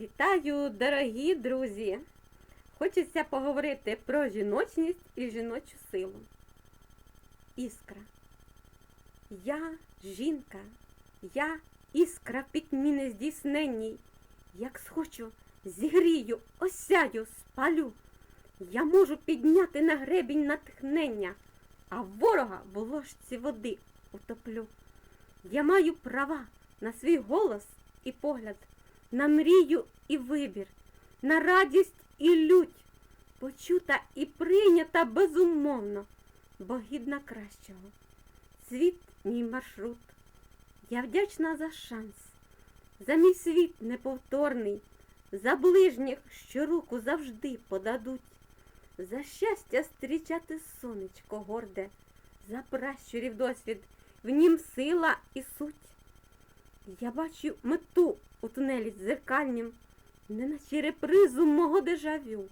Вітаю, дорогі друзі! Хочеться поговорити про жіночність і жіночу силу. Іскра. Я жінка, я іскра пітьмі нездійсненній. Як схочу, зігрію, осяю, спалю. Я можу підняти на гребінь натхнення, а ворога в ложці води утоплю. Я маю права на свій голос і погляд, на мрію і вибір, на радість і лють, почута і прийнята безумовно, бо гідна кращого. Світ мій маршрут. Я вдячна за шанс, за мій світ неповторний, за ближніх, що руку завжди подадуть, за щастя зустрічати сонечко горде, за пращурів досвід, в нім сила і суть. Я бачу мету у тунелі з дзеркальнім, неначе репризу мого дежавю.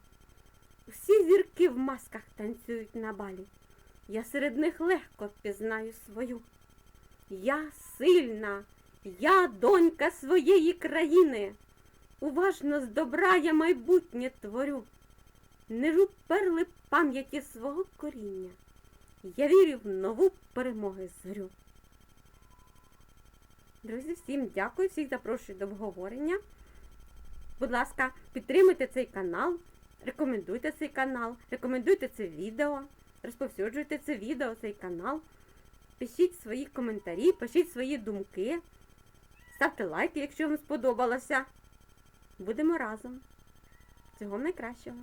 Усі зірки в масках танцюють на балі. Я серед них легко впізнаю свою. Я сильна, я донька своєї країни. Уважно з добра я майбутнє творю. Не жу перли пам'яті свого коріння. Я вірю в нову перемоги зорю. Друзі, всім дякую, всіх запрошую до обговорення. Будь ласка, підтримуйте цей канал, рекомендуйте цей канал, рекомендуйте це відео, розповсюджуйте це відео, цей канал. Пишіть свої коментарі, пишіть свої думки. Ставте лайки, якщо вам сподобалося. Будемо разом. Всього найкращого!